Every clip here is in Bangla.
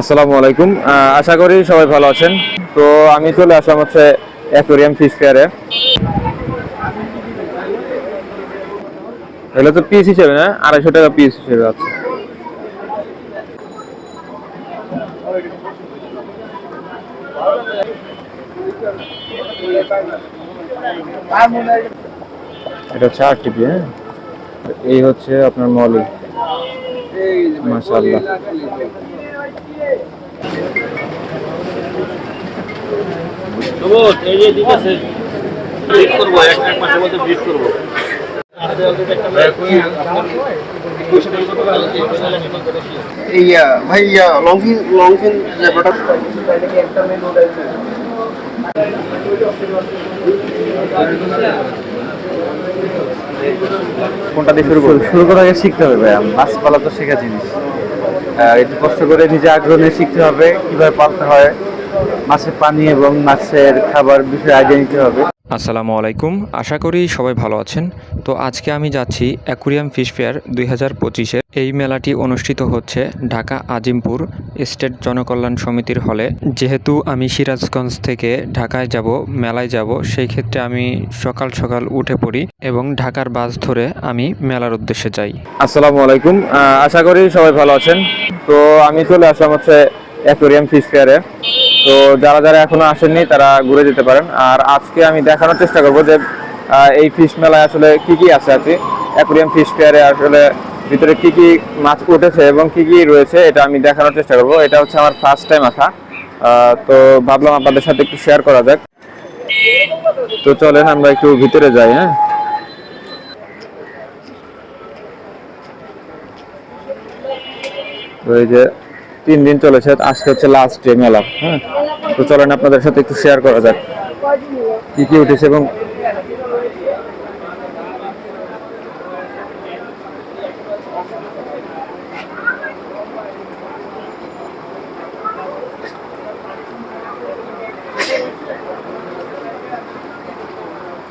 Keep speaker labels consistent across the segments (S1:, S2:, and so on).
S1: আসসালামু আলাইকুম। আশা করি সবাই ভালো আছেন। তো আমি চলে আসলাম হচ্ছে অ্যাকোরিয়াম ফিশ ফেয়ারে। এগুলো তো পিস হিসেবে না, আড়াইশো টাকা পিস হিসেবে আছে। এটা হচ্ছে আর টিপি হ্যাঁ? এই হচ্ছে আপনার মলি। মাশাআল্লাহ।
S2: ইয়া ভাই ইয়া
S1: কোনটা দিয়ে শুরু করব?
S3: শুরু করার আগে শিখতে হবে ভাইয়া। মাছ পালা তো শেখা জিনিস। একটু কষ্ট করে নিজে আগ্রহ নিয়ে শিখতে হবে, কীভাবে পালতে হয়, মাছের পানি এবং মাছের খাবার বিষয়ে আইডিয়া নিতে হবে।
S4: আসসালামু আলাইকুম। আশা করি সবাই ভালো আছেন। তো আজকে আমি যাচ্ছি অ্যাকুরিয়াম ফিশ ফেয়ার দুই হাজার পঁচিশে। এই মেলাটি অনুষ্ঠিত হচ্ছে ঢাকা আজিমপুর স্টেট জনকল্যাণ সমিতির হলে। যেহেতু আমি সিরাজগঞ্জ থেকে ঢাকায় যাব, মেলায় যাব, সেই ক্ষেত্রে আমি সকাল সকাল উঠে পড়ি এবং ঢাকার বাস ধরে আমি মেলার উদ্দেশ্যে যাই।
S1: আসসালামু আলাইকুম। আশা করি সবাই ভালো আছেন। তো আমি চলে আসলাম হচ্ছে অ্যাকোরিয়াম ফিশ ফেয়ারে তো যারা যারা এখনও আসেননি, তারা ঘুরে যেতে পারেন। আর আজকে আমি দেখানোর চেষ্টা করব যে এই ফিশ মেলায় আসলে কি কি আছে আছে অ্যাকোরিয়াম ফিশ ফেয়ারে আসলে ভিতরে কি কি মাছ উঠেছে এবং কি কি রয়েছে, এটা আমি দেখানোর চেষ্টা করব। এটা হচ্ছে আমার ফার্স্ট টাইম আসা। তো ভাবলাম আপনাদের সাথে একটু শেয়ার করা যাক। তো চলেন, আমরা একটু ভিতরে যাই হ্যাঁ। এই যে তিন দিন চলেছে, আজকে হচ্ছে লাস্ট ডে মেলা হ্যাঁ? তো চলেন আপনাদের সাথে একটু শেয়ার করা যাক, কি কি উঠেছে এবং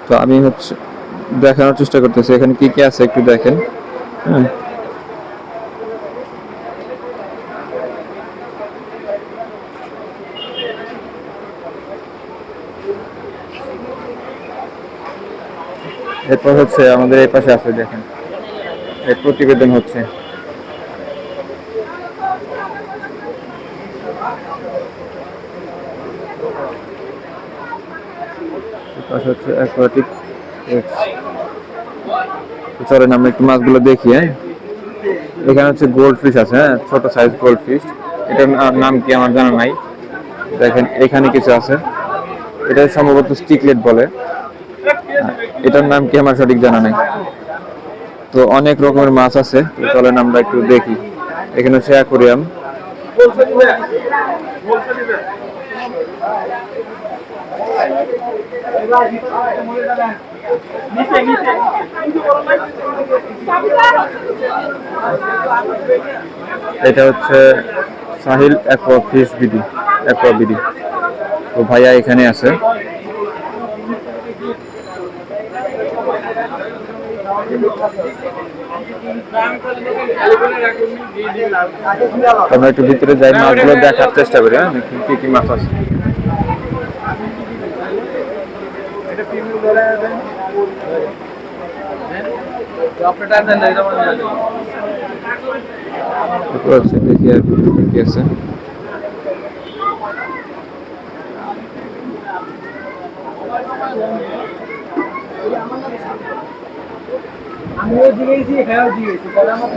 S1: তো আমি হচ্ছে দেখানোর চেষ্টা করতেছি, এখানে কি কি আছে একটু দেখেন হ্যাঁ? এরপর হচ্ছে আমাদের এই পাশে আছে, দেখেন। এই প্রতিবেদন হচ্ছে। অ্যাকোয়াটিক একটু মাছগুলো দেখি হ্যাঁ। এখানে হচ্ছে গোল্ড ফিশ আছে হ্যাঁ ছোট সাইজ গোল্ড ফিশ এটার নাম কি আমার জানা নাই। দেখেন, এখানে কিছু আছে। এটা সম্ভবত স্টিকলেট বলে। এটার নাম কি আমার সঠিক জানা নেই। তো অনেক রকমের মাছ আছে চলেন আমরা একটু দেখি। এখানে হচ্ছে অ্যাকোরিয়াম এটা হচ্ছে Sahil aqua fish BD aqua BD. তো ভাইয়া এখানে আছে। আমরা একটু ভিতরে যাই, মাছগুলো দেখার চেষ্টা করি হ্যাঁ? কি কি মাছ আছে। দেখি আর কি আছে?
S2: আমিও দিয়েছি দিয়েছি তাহলে আমার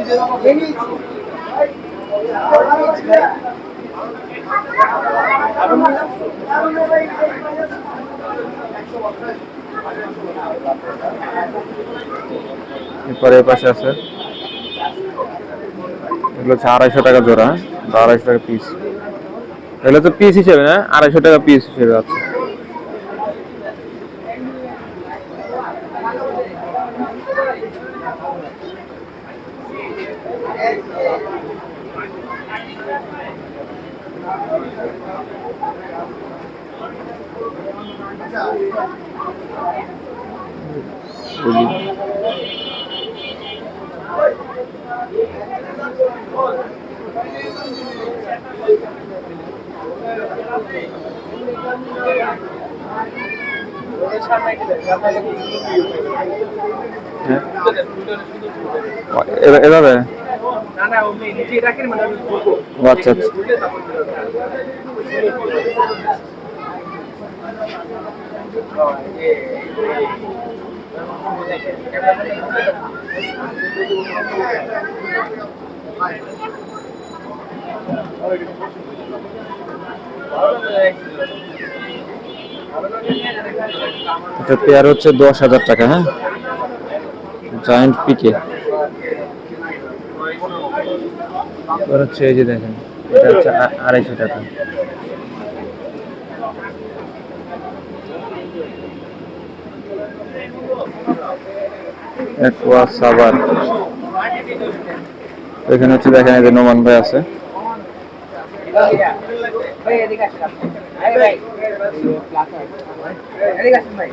S1: পাশে আছে। এগুলো হচ্ছে আড়াইশো টাকা জোড়া? আড়াইশো টাকা পিস এগুলো তো পিস হিসেবে না, আড়াইশো টাকা পিস হিসেবে আছে।
S5: বলি। হ্যাঁ? এভাবে? আচ্ছা আচ্ছা। এটা পেয়ার হচ্ছে দশ হাজার টাকা হ্যাঁ? জায়েন্ট পিকে হচ্ছে এই যে দেখেন, এটা হচ্ছে আড়াইশো টাকা। একোয়া সাবার এখানে হচ্ছে দেখেন যে নোমান ভাই আছে।
S6: ভাই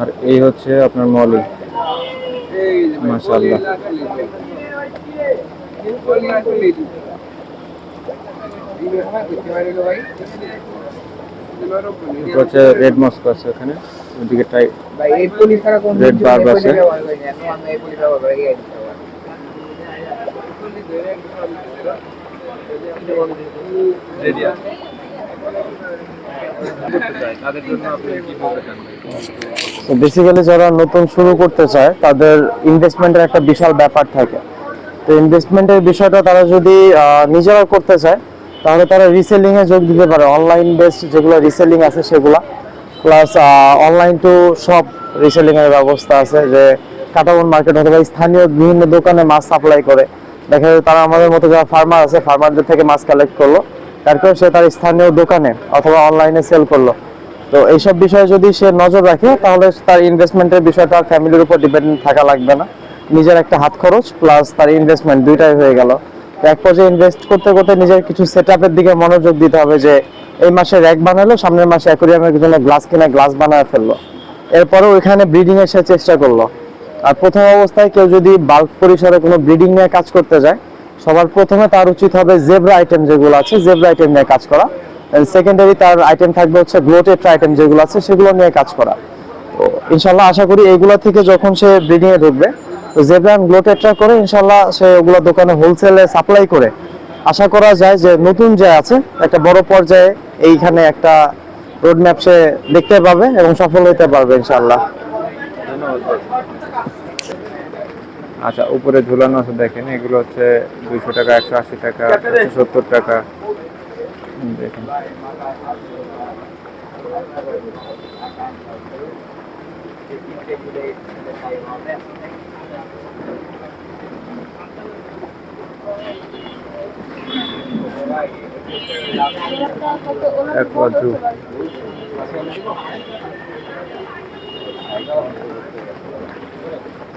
S6: আর
S5: এই হচ্ছে আপনার মলি। মাশাআল্লাহ। এটা হচ্ছে রেড আছে ওখানে। ওদিকে টাই। বেসিক্যালি যারা নতুন শুরু করতে চায়, তাদের ইনভেস্টমেন্টের একটা বিশাল ব্যাপার থাকে। তো ইনভেস্টমেন্টের বিষয়টা তারা যদি নিজেরা করতে চায়, তাহলে তারা রিসেলিং এ যোগ দিতে পারে। অনলাইন বেসড যেগুলো রিসেলিং আছে সেগুলা। প্লাস অনলাইন টু সব রিসেলিং এর ব্যবস্থা আছে যে কাটাবন মার্কেট অথবা স্থানীয় বিভিন্ন দোকানে মাছ সাপ্লাই করে। দেখা যায় তারা আমাদের মতো যারা ফার্মার আছে ফার্মারদের থেকে মাছ কালেক্ট করল। তারপর সে তার স্থানীয় দোকানে অথবা অনলাইনে সেল করল। তো এইসব বিষয়ে যদি সে নজর রাখে, তাহলে তার ইনভেস্টমেন্টের বিষয়টা ফ্যামিলির উপর ডিপেন্ডেন্ট থাকা লাগবে না। নিজের একটা হাত খরচ প্লাস তার ইনভেস্টমেন্ট দুইটাই হয়ে গেল। এক পর্যায়ে ইনভেস্ট করতে করতে নিজের কিছু সেট দিকে মনোযোগ দিতে হবে যে, এই মাসে র্যাক বানালো, সামনের মাসে অ্যাকোরিয়ামের জন্য গ্লাস কিনে গ্লাস বানায় ফেলল। এরপরে ওইখানে ব্রিডিং সে চেষ্টা করল। আর প্রথম অবস্থায় কেউ যদি বাল্ক পরিসরে কোনো ব্রিডিং নিয়ে কাজ করতে যায় সবার প্রথমে তার উচিত হবে জেব্রা আইটেম যেগুলো আছে জেব্রা আইটেম নিয়ে কাজ করা। সেকেন্ডারি তার আইটেম থাকবে হচ্ছে গ্লোটেট্রা আইটেম যেগুলো আছে, সেগুলো নিয়ে কাজ করা। তো ইনশাল্লাহ আশা করি এইগুলো থেকে যখন সে ব্রিডিং এ ঢুকবে, তো জেব্রা অ্যান্ড গ্লোটেট্রা করে ইনশাল্লাহ সে ওগুলো দোকানে হোলসেলে সাপ্লাই করে। আশা করা যায় যে নতুন যে আছে, একটা বড় পর্যায়ে এইখানে একটা রোড ম্যাপ সে দেখতে পাবে এবং সফল হতে পারবে ইনশাল্লাহ। আচ্ছা উপরে ঝুলানো আছে দেখেন, এগুলো হচ্ছে দুইশো টাকা, একশো আশি টাকা, একশো সত্তর টাকা। দেখেন। এক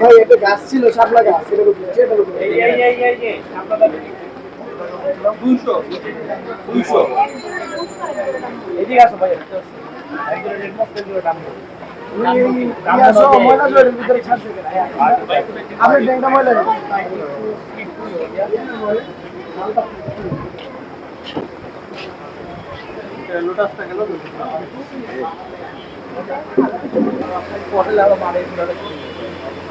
S6: ভাই একটা গাছ ছিল শাপলা গাছ এটা বুঝছে এটা বুঝছে এই এই এই এই শাপলা গাছ 200 200 এদিকে আসো ভাই একদম রেড মস্ত করে দাম আপনি ব্যাংকটা ময়লা লোটাসটা গেল পটেল
S7: আরও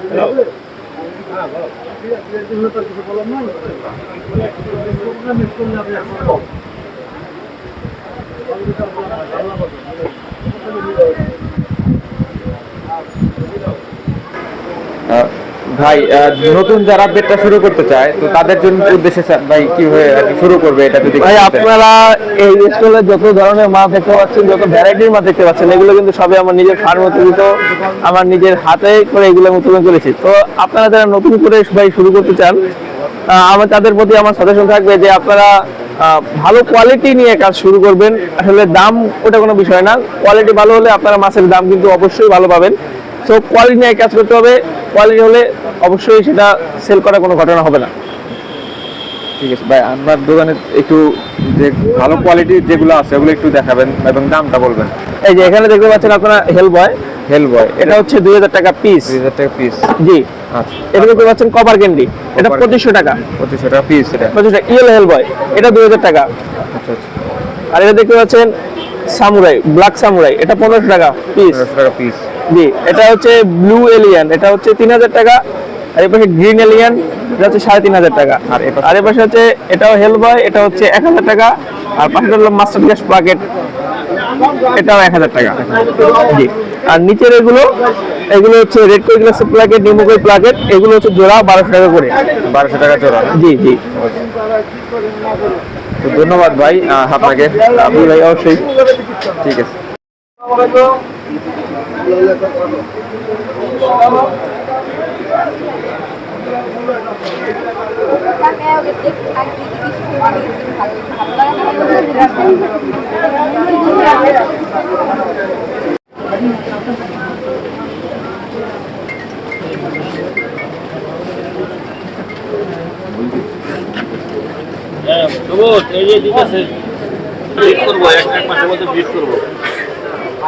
S7: কম দিতে পারব। হ্যাঁ, ভালো। ঠিক আছে, এর জন্য তো আর কিছু বলার নাই। প্রোগ্রাম মিস করলে আপনি এখন কম।
S1: আহ, ভাই নতুন যারা বেটটা শুরু করতে চায় তো তাদের জন্য উদ্দেশ্যে ভাই কীভাবে শুরু করবে এটা যদি
S7: ভাই আপনারা এই স্কুলে যত ধরনের মাছ দেখতে পাচ্ছেন যত ভ্যারাইটির মাছ দেখতে পাচ্ছেন এগুলো কিন্তু সবই আমার নিজের ফার্ম উৎপাদিত আমার নিজের হাতে করে এগুলো আমি উৎপাদন করেছি। তো আপনারা যারা নতুন করে ভাই শুরু করতে চান আমার তাদের প্রতি আমার সাজেশন থাকবে যে আপনারা ভালো কোয়ালিটি নিয়ে কাজ শুরু করবেন। আসলে দাম ওটা কোনো বিষয় না। কোয়ালিটি ভালো হলে আপনারা মাছের দাম কিন্তু অবশ্যই ভালো পাবেন। তো কোয়ালিটি নিয়ে কাজ করতে হবে। কোয়ালিটি হলে অবশ্যই সেটা সেল করার কোনো ঘটনা হবে না।
S1: ঠিক আছে ভাই আপনার দোকানে একটু যে ভালো কোয়ালিটির যেগুলো আছে ওগুলো একটু দেখাবেন এবং দামটা বলবেন।
S7: এই যে এখানে দেখতে পাচ্ছেন আপনারা হেল বয়
S1: হেল বয়
S7: এটা হচ্ছে দুই হাজার টাকা পিস
S1: দুই হাজার টাকা পিস
S7: জি।
S1: আচ্ছা।
S7: এটা দেখতে পাচ্ছেন কপার ক্যান্ডি এটা পঁচিশশো টাকা।
S1: পঁচিশশো টাকা পিস এটা।
S7: পঁচিশ টাকা। ইয়েলো হেল বয় এটা দুই হাজার টাকা।
S1: আচ্ছা আচ্ছা।
S7: আর এটা দেখতে পাচ্ছেন সামুরাই ব্ল্যাক সামুরাই। এটা পনেরোশো টাকা পিস
S1: পনেরোশো টাকা পিস
S7: জি এটা হচ্ছে ব্লু এলিয়ান এটা হচ্ছে তিন হাজার টাকা আর এপাশে গ্রিন এলিয়ান এটা হচ্ছে সাড়ে তিন হাজার টাকা।
S1: আর এপাশে?
S7: হচ্ছে এটাও হেল বয় এটা হচ্ছে এক হাজার টাকা আর পাশেটা হলো মাস্টার গ্যাস প্লাকেট এটাও এক হাজার টাকা। জি আর নিচের এগুলো এগুলো হচ্ছে রেড কই গ্লাসের প্লাকেট নিমুকই প্লাকেট এগুলো হচ্ছে জোড়া বারোশো টাকা করে।
S1: বারোশো টাকা জোড়া।
S7: জি জি।
S1: তো ধন্যবাদ ভাই আপনাকে।
S7: আপনি ভাই অবশ্যই।
S1: ঠিক আছে।
S8: এই যে দিতেছে। ব্রিড করব এক এক মাসের মধ্যে ব্রিড করব।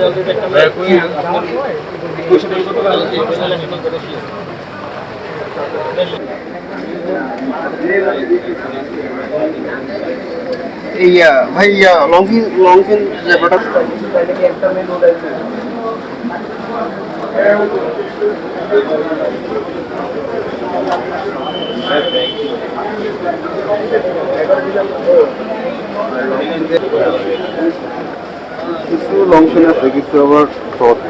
S8: আছে অলরেডি একটা মেল আপনার দুশো টাকা কত টাকা
S9: কিছু লংফিন আছে কিছু আবার শর্ট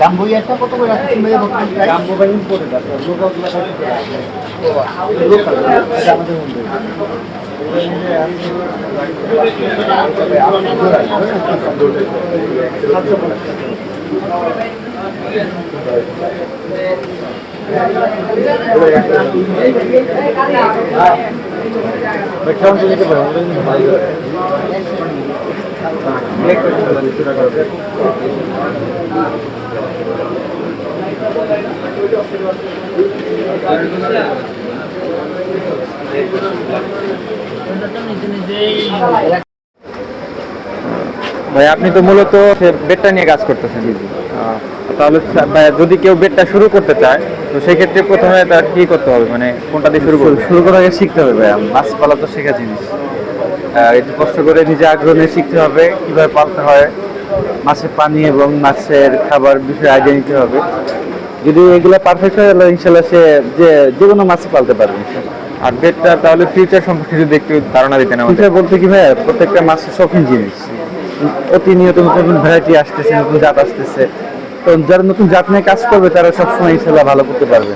S7: ডাম্বো কত করে রাখছেন ভাই ডাম্বো ভাই ইম্পোর্টেড আছে। লোকাল লোকাল এটা আমাদের মধ্যে
S1: ভাই আপনি তো মূলত বেডটা নিয়ে কাজ করতেছেন। তাহলে যদি কেউ বেডটা শুরু করতে চায় তো সেই ক্ষেত্রে প্রথমে তার কি করতে হবে? মানে কোনটা দিয়ে শুরু করবে?
S3: শুরু করার আগে শিখতে হবে ভাই মাছ পালা তো শেখা জিনিস। একটু কষ্ট করে নিজে আগ্রহ নিয়ে শিখতে হবে কীভাবে পালতে হয়। মাছের পানি এবং মাছের খাবার বিষয়ে আইডিয়া নিতে হবে। যদি এগুলো পারফেক্ট হয় তাহলে ইনশাল্লাহ সে যে যে কোনো মাছই পালতে পারবে
S1: আর ডেটটা তাহলে ফিউচার সম্পর্কে যদি একটু ধারণা দিতেন আমাদের।
S3: ফিচার বলতে কি ভাই প্রত্যেকটা মাছের শৌখিন জিনিস। প্রতিনিয়ত নতুন নতুন ভ্যারাইটি আসতেছে নতুন জাত আসতেছে। তো যারা নতুন জাত নিয়ে কাজ করবে তারা সবসময় ইনশাল্লাহ ভালো করতে পারবে।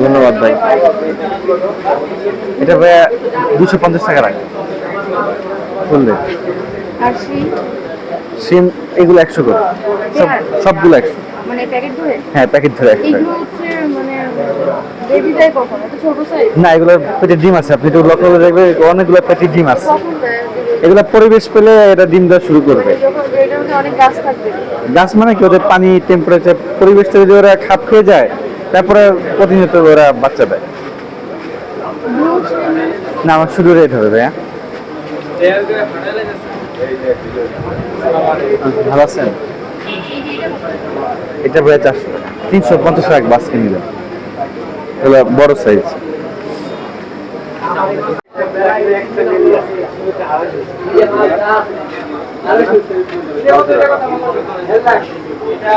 S1: ধন্যবাদ ভাই।
S3: এটা ভাই দুশো পঞ্চাশ টাকা রাখে শুনলে সিম এগুলো একশো করে। সব সবগুলো একশো।
S10: মানে প্যাকেট ধরে?
S3: হ্যাঁ প্যাকেট ধরে একশো না এগুলোর পেটে ডিম আছে আপনি তো লক্ষ্য করে দেখবেন অনেকগুলো পেটে ডিম আছে। এগুলো পরিবেশ পেলে এটা ডিম দেওয়া শুরু করবে।
S10: গাছ
S3: মানে কি? ওদের পানি টেম্পারেচার পরিবেশটা যদি ওরা খাপ খেয়ে যায় তারপরে প্রতিনিয়ত ওরা বাচ্চা দেয়। না আমার শুধু রেট হবে ভাইয়া। ভালো আছেন? এটা ভাইয়া চারশো টাকা। তিনশো পঞ্চাশ টাকা বাসকে নিলাম এগুলো বড় সাইজ
S2: এটা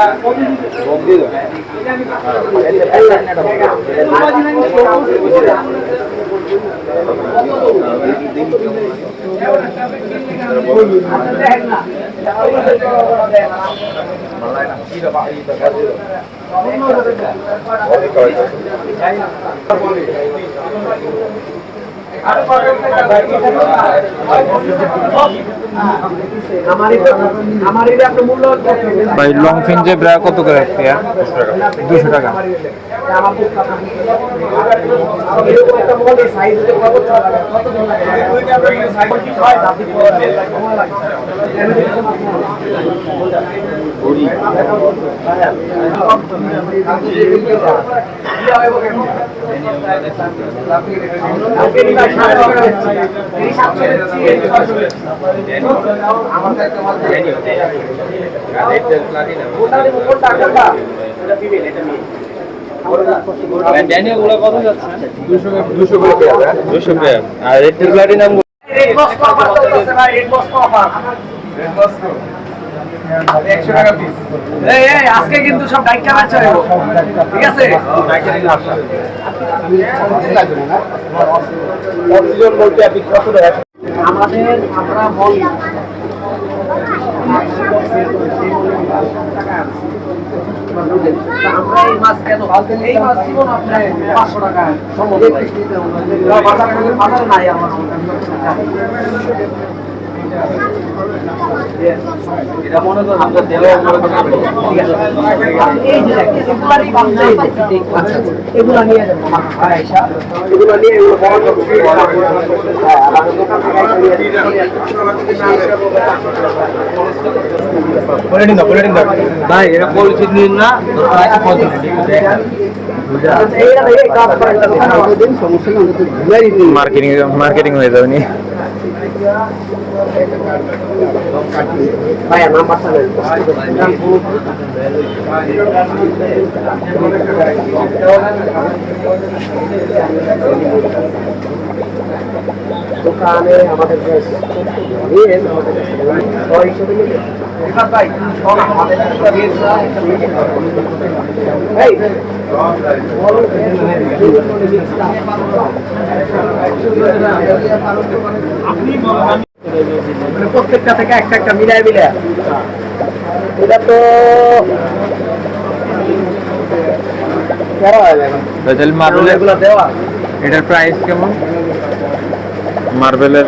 S1: ভাই লং ফিন যে ব্রা কত করে পেয়া দুশো টাকা।
S2: এরকম একটা মলের সাইজ হতে কত কত দিন লাগে হয় দাবি আজকে কিন্তু সব ডাইকা বাচ্চা ঠিক আছে অক্সিজেন বলতে আপনি কত আমাদের আমরা এই মাছ কেন এই মাছ দিব আপনার পাঁচশো টাকা বাজার বাজার নাই আমার এটা মনে করুন আমরা দেওয়া মনে করুন ঠিক আছে। এই যে এগুলারই বাচ্চা এই যে দেখছেন এগুলা নিয়ে আইসা এগুলা নিয়ে এগুলো বড় করব
S8: ভাই এটা নিন না
S2: নেই
S1: মার্কেটিং মার্কেটিং হয়ে যাবে নি।
S2: ভাইয়া নাম্বারটা নেন দোকানে আমাদের হিসেবে মানে প্রত্যেকটা থেকে একটা একটা মিলায় মিলায় এটা তো
S1: এটার প্রাইস কেমন? মার্বেলের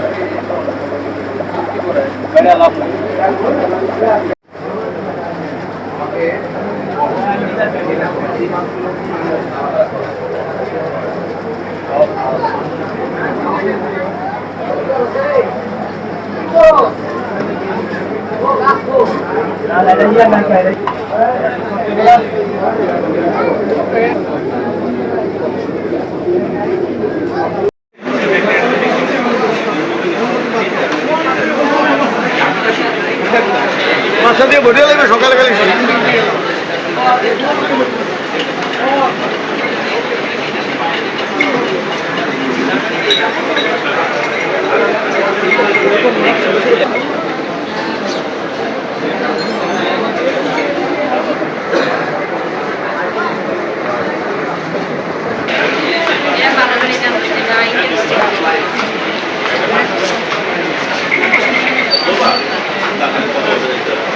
S11: ভাষা দিয়ে ঘটিয়ে লাগবে সকালে খালি
S2: Thank you.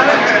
S12: আপনার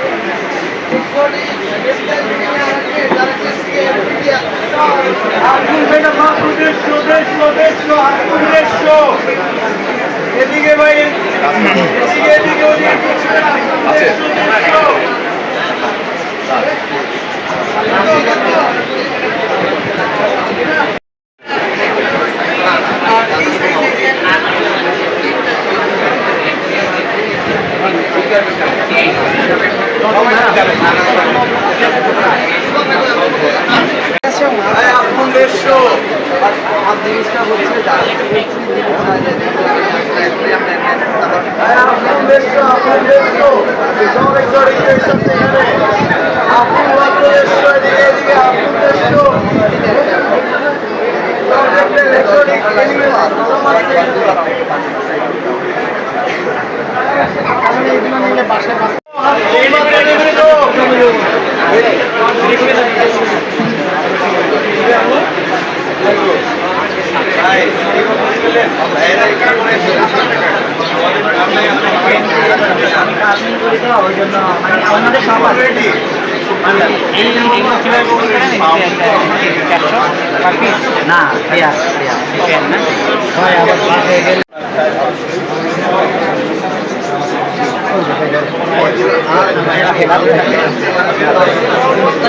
S11: এদিকে ভাই এদিকে এদিকে ওদিকে আপন দেড়শো আপন দেড়শো দেড়শো সব আপন মাত্র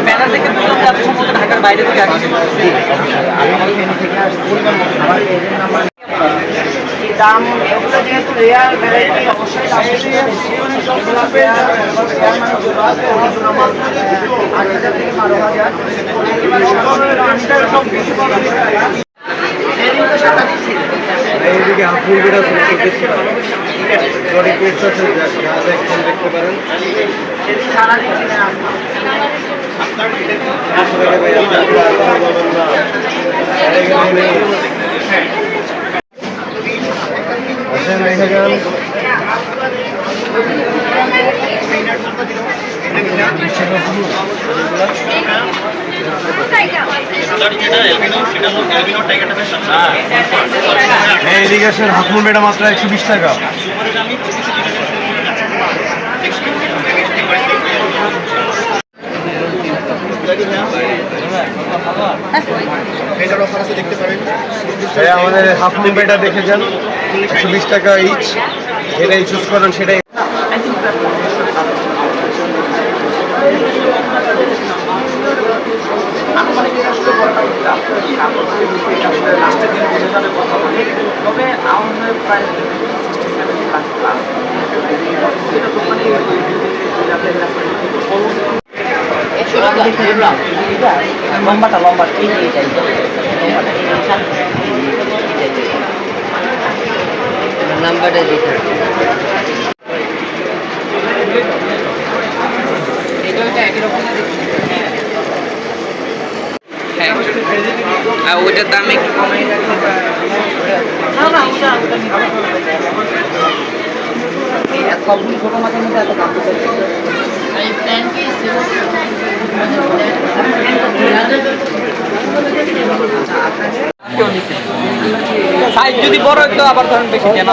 S2: ব্যানার দেখে বুঝলাম যে আপনি সম্ভবত ঢাকার বাইরে থেকে আসছেন।
S11: দাম এগুলো যেহেতু রেয়ার ভ্যারাইটি অবশ্যই দাম সব বেশি। পাওয়া সেদিন তো সাদা দিচ্ছি
S8: এইদিকে হাফুল বেড়া বডি পেটস আছে যা দেখছেন দেখতে পারেন। হ্যাঁ এদিকে আসেন হাফুল বেড়া মাত্র একশো বিশ টাকা। আমাদের হাফ মুম্বাইটা দেখে যান, একশো বিশ টাকা ইচ যেটাই চুজ করেন, সেটাই
S11: লম্বাটা লম্বা এই যে এইটাই নাম্বারটা দিতে
S2: আর ওইটার দাম একটু কমে
S11: না না ওটা ওটা নিতে হবে। এই এত সবগুলো ছোট মাছের মধ্যে এত দাম।
S2: সাইজ যদি বড় হইতো আবার ধরেন বেশি কেন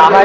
S11: আমার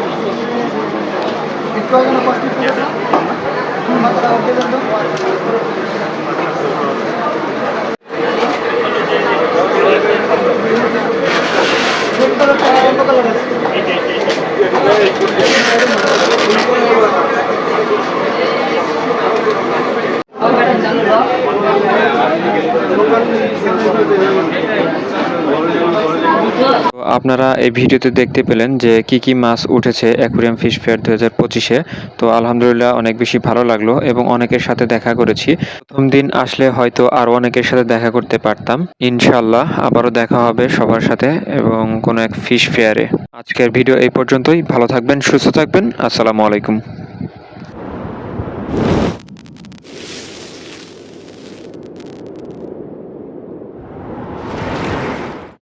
S2: করে মাথাটা উঠে যাবে
S4: তো আপনারা এই ভিডিওতে দেখতে পেলেন যে কি কি মাছ উঠেছে অ্যাকুরিয়াম ফিশ ফেয়ার দু হাজার পঁচিশে। তো আলহামদুলিল্লাহ অনেক বেশি ভালো লাগল এবং অনেকের সাথে দেখা করেছি। প্রথম দিন আসলে হয়তো আরও অনেকের সাথে দেখা করতে পারতাম। ইনশাল্লাহ আবারও দেখা হবে সবার সাথে এবং কোনো এক ফিশ ফেয়ারে। আজকের ভিডিও এই পর্যন্তই। ভালো থাকবেন, সুস্থ থাকবেন। আসসালামু আলাইকুম।